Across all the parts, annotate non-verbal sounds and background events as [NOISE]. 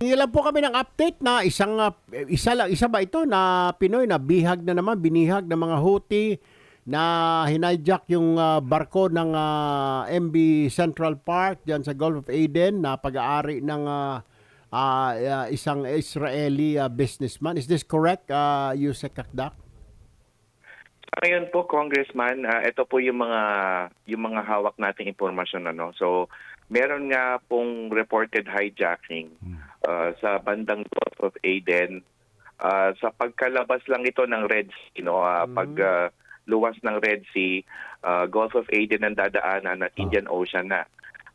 Hingi po kami ng update na isang uh, isa lang isa ba ito na Pinoy na bihag na naman binihag ng mga Houthi na hinijack yung uh, barko ng uh, MB Central Park diyan sa Gulf of Aden na pag-aari ng uh, uh, uh, isang Israeli uh, businessman. Is this correct, uh, Yusek Kakdak? Ngayon po, Congressman, ah, ito po yung mga yung mga hawak nating impormasyon ano. So, meron nga pong reported hijacking ah, sa bandang Gulf of Aden. Ah, sa pagkalabas lang ito ng Red Sea, no, ah, pag ah, luwas ng Red Sea, ah, Gulf of Aden ang dadaanan at Indian Ocean na.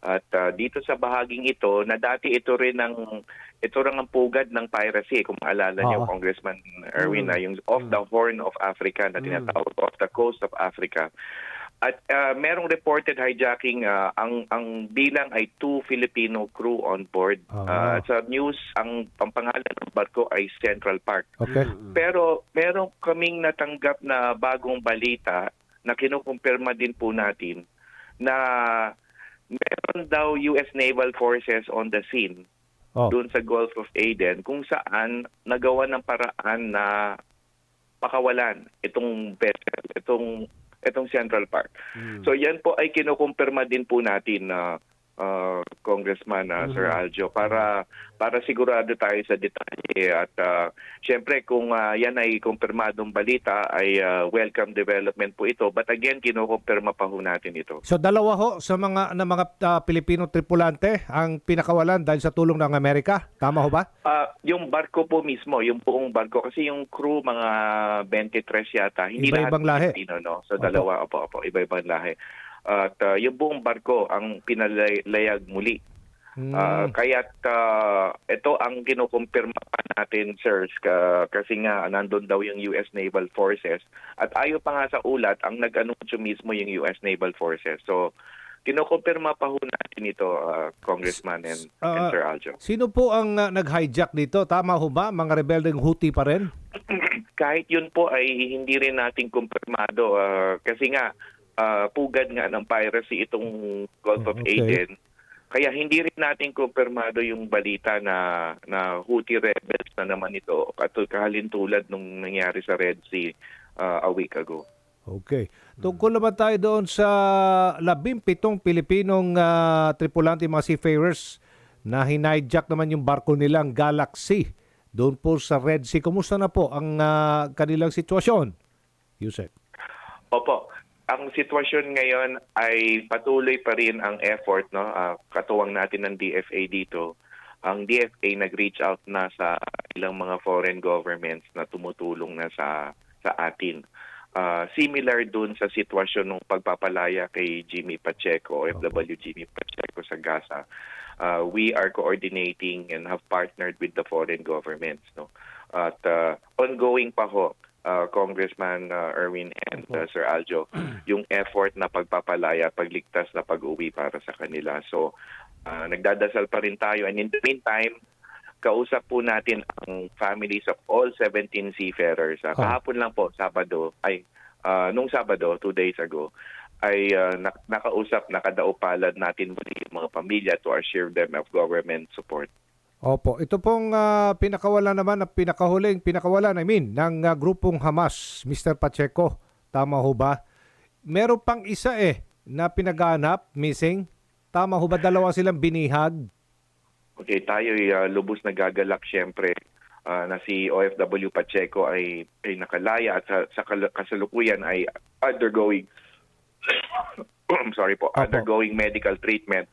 At ah, dito sa bahaging ito, na dati ito rin ang ito rin ang pugad ng piracy kung maalala niyo Oo. Congressman Erwin na yung off the horn of Africa na tinatawag off the coast of Africa. At ah, merong reported hijacking ah, ang ang bilang ay two Filipino crew on board. Oo. Ah, sa news ang, ang pangalan ng barko ay Central Park. Okay. Pero meron kaming natanggap na bagong balita na kinukumpirma din po natin na meron daw US Naval Forces on the scene Oh. doon sa Gulf of Aden kung saan nagawa ng paraan na pakawalan itong vessel, itong itong Central Park. So yan po ay kinukumpirma din po natin na uh, Congressman uh, Sir Aljo para para sigurado tayo sa detalye at uh, syempre kung uh, yan ay kumpirmadong balita ay uh, welcome development po ito but again kinukumpirma pa ho natin ito. So dalawa ho sa mga na mga ah, Pilipino tripulante ang pinakawalan dahil sa tulong ng Amerika. Tama ho ba? Ah, yung barko po mismo, yung buong barko kasi yung crew mga 23 yata, hindi Iba-ibang lahi. Pilipino, no? So dalawa, opo, opo, iba-ibang lahi. At ah, yung buong barko ang pinalayag muli. Hmm. Ah, kaya't ah, ito ang kinukumpirma pa natin, sirs, ka, kasi nga nandun daw yung US Naval Forces. At ayo pa nga sa ulat, ang nag-anunsyo mismo yung US Naval Forces. So, kinukumpirma pa ho natin ito, ah, Congressman and, and Ah, Sir Aljo. Sino po ang ah, nag-hijack dito? Tama ho ba? Mga rebeldeng Houthi pa rin? [CLEARS THROAT] kahit yun po ay hindi rin natin kumpirmado ah, kasi nga ah, pugad nga ng piracy itong Gulf of Okay. Aden. Kaya hindi rin natin kumpirmado yung balita na na Houthi rebels na naman ito at kahalintulad nung nangyari sa Red Sea ah, a week ago. Okay. Tungkol naman tayo doon sa labing pitong Pilipinong ah, tripulante, mga seafarers na hinijack naman yung barko nilang Galaxy doon po sa Red Sea. Kumusta na po ang ah, kanilang sitwasyon? Yusek. Opo. Ang sitwasyon ngayon ay patuloy pa rin ang effort no ah, katuwang natin ng DFA dito. Ang DFA nag-reach out na sa ilang mga foreign governments na tumutulong na sa sa atin. Ah, similar dun sa sitwasyon ng pagpapalaya kay Jimmy Pacheco, OFW Jimmy Pacheco sa Gaza. Ah, we are coordinating and have partnered with the foreign governments no. At ah, ongoing pa ho uh, Congressman uh, Erwin and uh, Sir Aljo [CLEARS THROAT] yung effort na pagpapalaya, pagligtas na pag-uwi para sa kanila. So, uh, nagdadasal pa rin tayo. And in the meantime, kausap po natin ang families of all 17 seafarers. Uh, Ah. kahapon lang po, Sabado, ay, uh, nung Sabado, two days ago, ay uh, nak- nakausap, nakadaupalad natin muli yung mga pamilya to assure them of government support. Opo, ito pong ah, pinakawalan naman, na pinakahuling pinakawalan, I mean, ng ah, grupong Hamas, Mr. Pacheco. Tama ho ba? Meron pang isa eh, na pinaganap, missing. Tama ho ba? Dalawa silang binihag. Okay, tayo ay uh, lubos na gagalak siyempre uh, na si OFW Pacheco ay, ay nakalaya at sa, sa kasalukuyan ay undergoing [COUGHS] [COUGHS] I'm sorry po, Opo. undergoing medical treatment.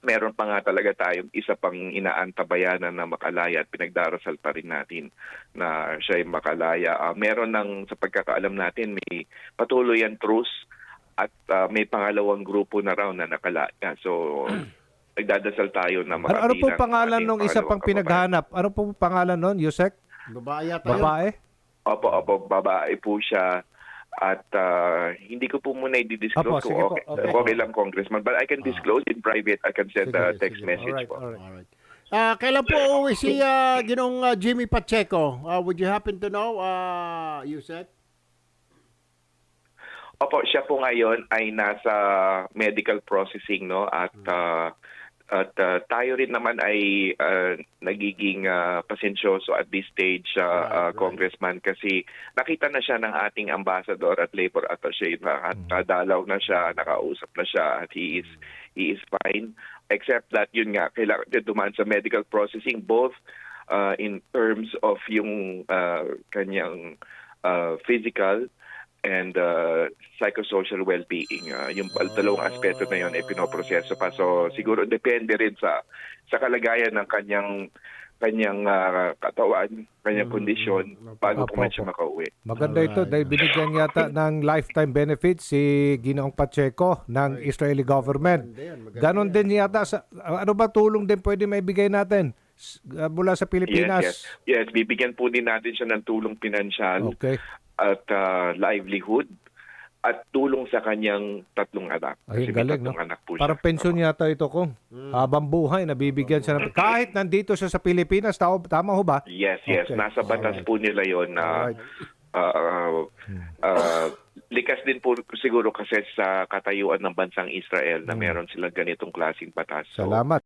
Meron pa nga talaga tayong isa pang inaantabayanan na makalaya at pinagdarasal pa rin natin na siya ay makalaya. Ah, meron ng sa pagkakaalam natin may patuloy ang truce at ah, may pangalawang grupo na raw na nakalaya. So [CLEARS THROAT] nagdadasal tayo na Ano, ano po makabilang pangalan nung isa pang pinaghanap? Ano po pangalan nun, Yusek? Babae yata. yun. Babae? Opo, opo, babae po siya. At ah, hindi ko po muna i-disclose Opo, kung sige po, okay, okay. okay lang, Congressman. But I can disclose in private. I can send Sige, a sige, text sige. message Alright, po. alright. Alright. Ah, kailan po uuwi si ah, ginong ah, Jimmy Pacheco? Ah, would you happen to know, uh, Yusek? Opo, siya po ngayon ay nasa medical processing no at ah, At uh, tayo rin naman ay uh, nagiging uh, pasensyoso at this stage, uh, uh, Right, right. Congressman, kasi nakita na siya ng ating ambassador at labor attaché na at nadalaw na siya, nakausap na siya at he is he is fine. Except that yun nga, kailangan dumaan sa medical processing both uh, in terms of yung uh, kanyang uh, physical and uh, psychosocial well-being. Uh, yung pal- dalawang aspeto na yun ay pinoproseso pa. So siguro depende rin sa sa kalagayan ng kanyang kanyang uh, katawan, kanyang kondisyon bago man siya makauwi. Maganda ito dahil binigyan yata ng lifetime benefit si Ginoong Pacheco ng Israeli government. Ganon din yata. Sa, ano ba tulong din pwede maibigay natin uh, mula sa Pilipinas? Yes, yes. Yes, bibigyan po din natin siya ng tulong pinansyal Okay. At uh, livelihood at tulong sa kanyang tatlong anak. Ay, Kasi galing, no? tatlong anak po Parang siya. pensyon yata ito kung habang buhay nabibigyan siya ng kahit nandito siya sa Pilipinas tao tama ho ba? Yes, yes. Okay. Nasa batas po nila yon na Alright. uh, uh, uh, likas din po siguro kasi sa katayuan ng bansang Israel na meron silang ganitong klaseng batas. So, Salamat.